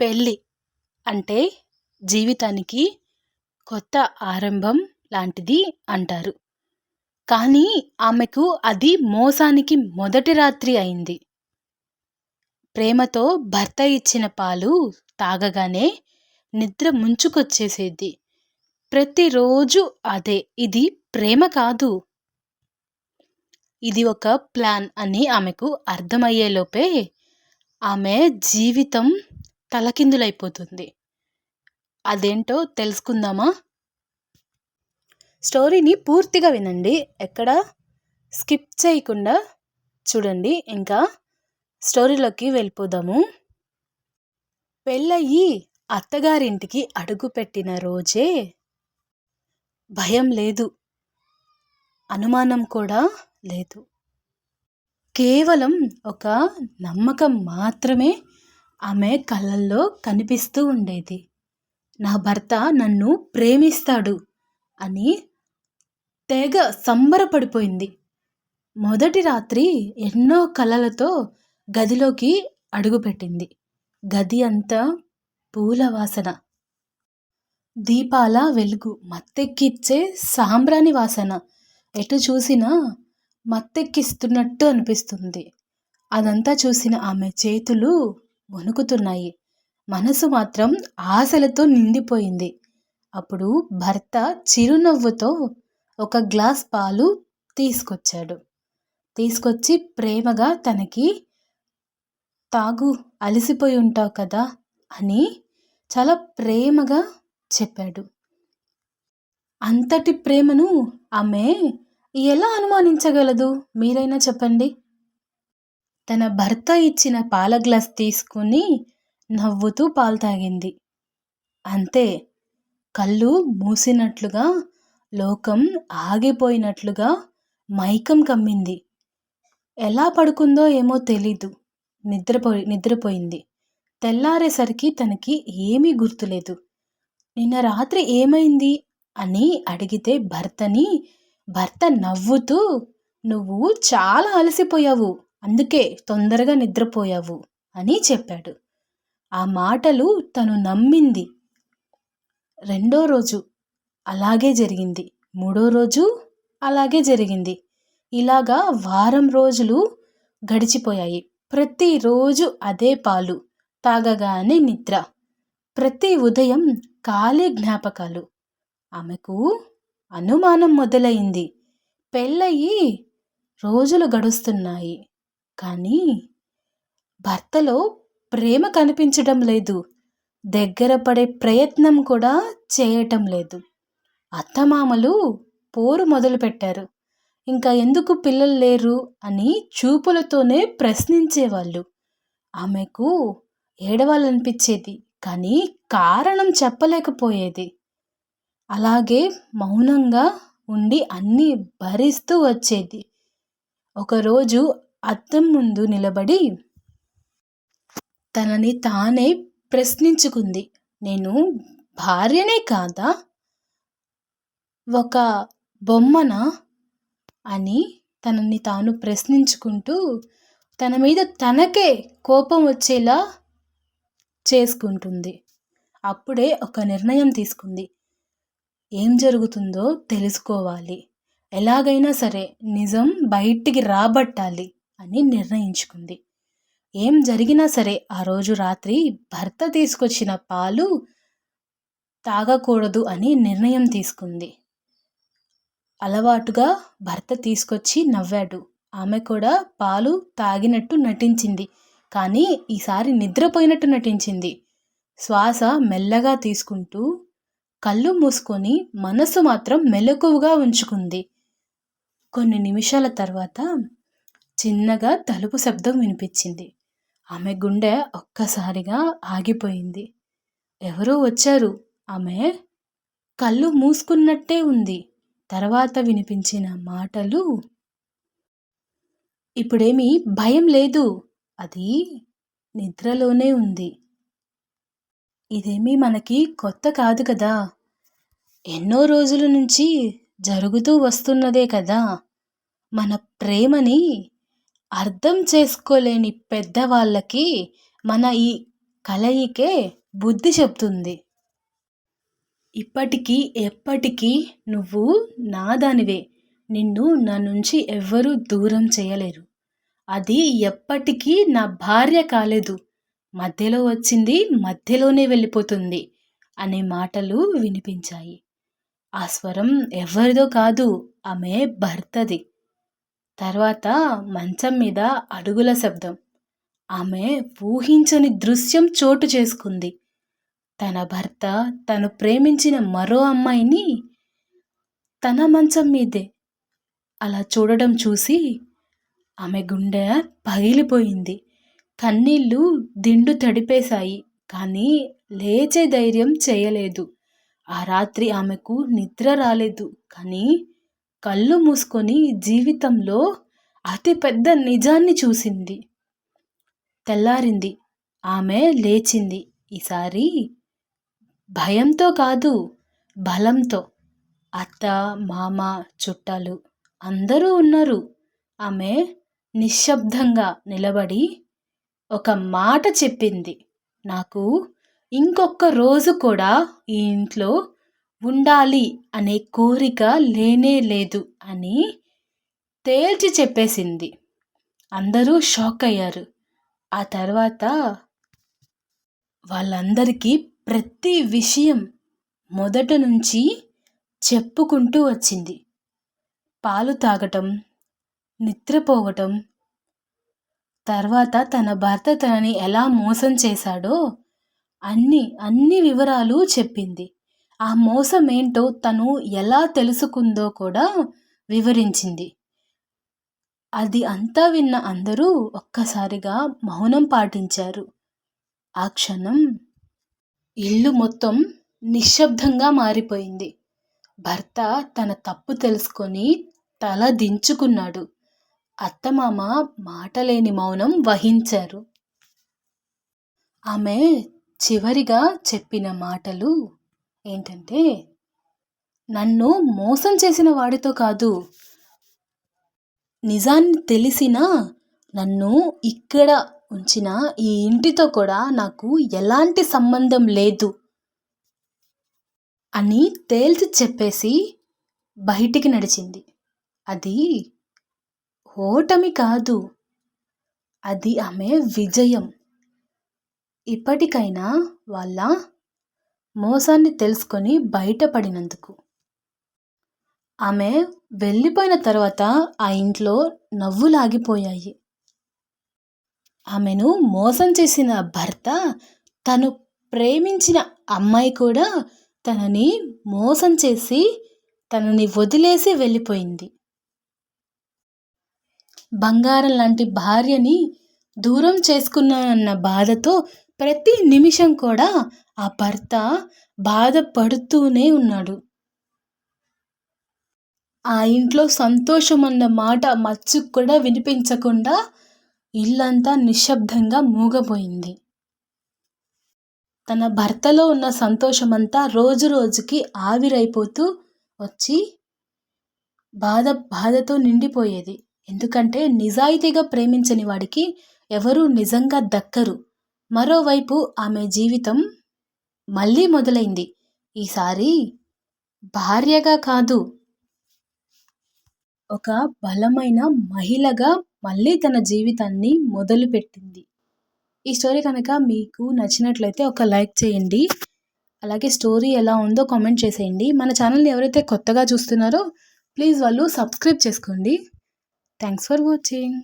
పెళ్ళి అంటే జీవితానికి కొత్త ఆరంభం లాంటిది అంటారు. కానీ ఆమెకు అది మోసానికి మొదటి రాత్రి అయింది. ప్రేమతో భర్త ఇచ్చిన పాలు తాగగానే నిద్ర ముంచుకొచ్చేసేది. ప్రతిరోజు అదే ఇది ప్రేమ కాదు. ఇది ఒక ప్లాన్ అని ఆమెకు అర్థమయ్యేలోపే ఆమె జీవితం తలకిందులైపోతుంది. అదేంటో తెలుసుకుందామా? స్టోరీని పూర్తిగా వినండి. ఎక్కడ? స్కిప్ చేయకుండా చూడండి. ఇంకా స్టోరీలోకి వెళ్ళిపోదాము. పెళ్ళయి అత్తగారింటికి అడుగుపెట్టిన రోజే భయం లేదు. అనుమానం కూడా లేదు. కేవలం ఒక నమ్మకం మాత్రమే ఆమె కళ్ళల్లో కనిపిస్తూ ఉండేది. నా భర్త నన్ను ప్రేమిస్తాడు అని తెగ సంబరపడిపోయింది. మొదటి రాత్రి ఎన్నో కలలతో గదిలోకి అడుగుపెట్టింది. గది అంతా పూల వాసన దీపాల వెలుగు మత్తెక్కిచ్చే సాంబ్రాణి వాసన. ఎటు చూసినా మత్తెక్కిస్తున్నట్టు అనిపిస్తుంది. అదంతా చూసిన ఆమె చేతులు వణుకుతున్నాయి. మనసు మాత్రం ఆశలతో నిండిపోయింది. అప్పుడు భర్త చిరునవ్వుతో ఒక గ్లాస్ పాలు తీసుకొచ్చాడు. తీసుకొచ్చి ప్రేమగా తనకి తాగు అలసిపోయి ఉంటావు కదా అని చాలా ప్రేమగా చెప్పాడు. అంతటి ప్రేమను ఆమె ఎలా అనుమానించగలదు? మీరైనా చెప్పండి. తన భర్త ఇచ్చిన పాల గ్లాస్ తీసుకుని నవ్వుతూ పాలు తాగింది. అంతే కళ్ళు మూసినట్లుగా లోకం ఆగిపోయినట్లుగా మైకం కమ్మింది. ఎలా పడుకుందో ఏమో తెలీదు. నిద్రపోయి నిద్రపోయింది. తెల్లారేసరికి తనకి ఏమీ గుర్తులేదు. నిన్న రాత్రి ఏమైంది అని అడిగితే భర్తని భర్త నవ్వుతూ నువ్వు చాలా అలసిపోయావు. అందుకే తొందరగా నిద్రపోయావు అని చెప్పాడు. ఆ మాటలు తను నమ్మింది. రెండో రోజు అలాగే జరిగింది. మూడో రోజు అలాగే జరిగింది. ఇలాగా వారం రోజులు గడిచిపోయాయి. ప్రతిరోజు అదే పాలు తాగగానే నిద్ర. ప్రతి ఉదయం ఖాళీ జ్ఞాపకాలు. ఆమెకు అనుమానం మొదలైంది. పెళ్ళయి రోజులు గడుస్తున్నాయి. కానీ భర్తలో ప్రేమ కనిపించడం లేదు. దగ్గర పడే ప్రయత్నం కూడా చేయటం లేదు. అత్తమామలు పోరు మొదలుపెట్టారు. ఇంకా ఎందుకు పిల్లలు లేరు అని చూపులతోనే ప్రశ్నించేవాళ్ళు. ఆమెకు ఏడవాలనిపించేది కానీ కారణం చెప్పలేకపోయేది. అలాగే మౌనంగా ఉండి అన్నీ భరిస్తూ వచ్చేది. ఒకరోజు అద్దం ముందు నిలబడి తనని తానే ప్రశ్నించుకుంది. నేను భార్యనే కాదా? ఒక బొమ్మనా? అని తనని తాను ప్రశ్నించుకుంటూ తన మీద తనకే కోపం వచ్చేలా చేసుకుంటుంది. అప్పుడే ఒక నిర్ణయం తీసుకుంది. ఏం జరుగుతుందో తెలుసుకోవాలి. ఎలాగైనా సరే నిజం బయటికి రాబట్టాలి. అని నిర్ణయించుకుంది. ఏం జరిగినా సరే ఆ రోజు రాత్రి భర్త తీసుకొచ్చిన పాలు తాగకూడదు అని నిర్ణయం తీసుకుంది. అలవాటుగా భర్త తీసుకొచ్చి నవ్వాడు. ఆమె కూడా పాలు తాగినట్టు నటించింది. కానీ ఈసారి నిద్రపోయినట్టు నటించింది. శ్వాస మెల్లగా తీసుకుంటూ కళ్ళు మూసుకొని మనసు మాత్రం మెలకువగా ఉంచుకుంది. కొన్ని నిమిషాల తర్వాత చిన్నగా తలుపు శబ్దం వినిపించింది. ఆమె గుండె ఒక్కసారిగా ఆగిపోయింది. ఎవరో వచ్చారు. ఆమె కళ్ళు మూసుకున్నట్టే ఉంది. తర్వాత వినిపించిన మాటలు ఇప్పుడేమీ భయం లేదు. అది నిద్రలోనే ఉంది. ఇదేమీ మనకి కొత్త కాదు కదా. ఎన్నో రోజుల నుంచి జరుగుతూ వస్తున్నదే కదా. మన ప్రేమని అర్థం చేసుకోలేని పెద్దవాళ్ళకి మన ఈ కలయికే బుద్ధి చెప్తుంది. ఇప్పటికీ ఎప్పటికీ నువ్వు నాదానివే. నిన్ను నా నుంచి ఎవ్వరూ దూరం చేయలేరు. అది ఎప్పటికీ నా భార్య కాలేదు. మధ్యలో వచ్చింది మధ్యలోనే వెళ్ళిపోతుంది అనే మాటలు వినిపించాయి. ఆ స్వరం ఎవరిదో కాదు ఆమె భర్తది. తర్వాత మంచం మీద అడుగుల శబ్దం. ఆమె ఊహించని దృశ్యం చోటు చేసుకుంది. తన భర్త తను ప్రేమించిన మరో అమ్మాయిని తన మంచం మీదే అలా చూడడం చూసి ఆమె గుండె పగిలిపోయింది. కన్నీళ్ళు దిండు తడిపేశాయి కానీ లేచే ధైర్యం చేయలేదు. ఆ రాత్రి ఆమెకు నిద్ర రాలేదు కానీ కళ్ళు మూసుకొని జీవితంలో అతి పెద్ద నిజాన్ని చూసింది. తెల్లారింది. ఆమె లేచింది. ఈసారి భయంతో కాదు బలంతో. అత్త మామ చుట్టాలు అందరూ ఉన్నారు. ఆమె నిశ్శబ్దంగా నిలబడి ఒక మాట చెప్పింది. నాకు ఇంకొక రోజు కూడా ఈ ఇంట్లో ఉండాలి అనే కోరిక లేనే లేదు అని తేల్చి చెప్పేసింది. అందరూ షాక్ అయ్యారు. ఆ తర్వాత వాళ్ళందరికీ ప్రతి విషయం మొదట నుంచి చెప్పుకుంటూ వచ్చింది. పాలు తాగటం నిద్రపోవటం తర్వాత తన భర్త తనని ఎలా మోసం చేశాడో అన్ని అన్ని వివరాలు చెప్పింది. ఆ మోసం ఏంటో తను ఎలా తెలుసుకుందో కూడా వివరించింది. అది అంతా విన్న అందరూ ఒక్కసారిగా మౌనం పాటించారు. ఆ క్షణం ఇల్లు మొత్తం నిశ్శబ్దంగా మారిపోయింది. భర్త తన తప్పు తెలుసుకొని తల దించుకున్నాడు. అత్తమామ మాటలేని మౌనం వహించారు. ఆమె చివరిగా చెప్పిన మాటలు ఏంటంటే నన్ను మోసం చేసిన వాడితో కాదు. నిజాన్ని తెలిసిన నన్ను ఇక్కడ ఉంచిన ఈ ఇంటితో కూడా నాకు ఎలాంటి సంబంధం లేదు అని తేల్చి చెప్పేసి బయటికి నడిచింది. అది ఓటమి కాదు. అది ఆమె విజయం. ఇప్పటికైనా వాళ్ళ మోసాన్ని తెలుసుకొని బయటపడినందుకు. ఆమె వెళ్ళిపోయిన తర్వాత ఆ ఇంట్లో నవ్వులాగిపోయాయి. ఆమెను మోసం చేసిన భర్త తను ప్రేమించిన అమ్మాయి కూడా తనని మోసం చేసి తనని వదిలేసి వెళ్ళిపోయింది. బంగారం లాంటి భార్యని దూరం చేసుకున్నానన్న బాధతో ప్రతి నిమిషం కూడా ఆ భర్త బాధపడుతూనే ఉన్నాడు. ఆ ఇంట్లో సంతోషం అన్న మాట మచ్చుకు కూడా వినిపించకుండా ఇల్లంతా నిశ్శబ్దంగా మూగపోయింది తన భర్తలో ఉన్న సంతోషమంతా రోజు రోజుకి ఆవిరైపోతూ వచ్చి బాధ బాధతో నిండిపోయేది. ఎందుకంటే నిజాయితీగా ప్రేమించని వాడికి ఎవరూ నిజంగా దక్కరు. మరోవైపు ఆమె జీవితం మళ్ళీ మొదలైంది. ఈసారి భార్యగా కాదు ఒక బలమైన మహిళగా మళ్ళీ తన జీవితాన్ని మొదలుపెట్టింది. ఈ స్టోరీ కనుక మీకు నచ్చినట్లయితే ఒక లైక్ చేయండి. అలాగే స్టోరీ ఎలా ఉందో కామెంట్ చేసేయండి. మన ఛానల్ని ఎవరైతే కొత్తగా చూస్తున్నారో ప్లీజ్ వాళ్ళు సబ్స్క్రైబ్ చేసుకోండి. Thanks for watching.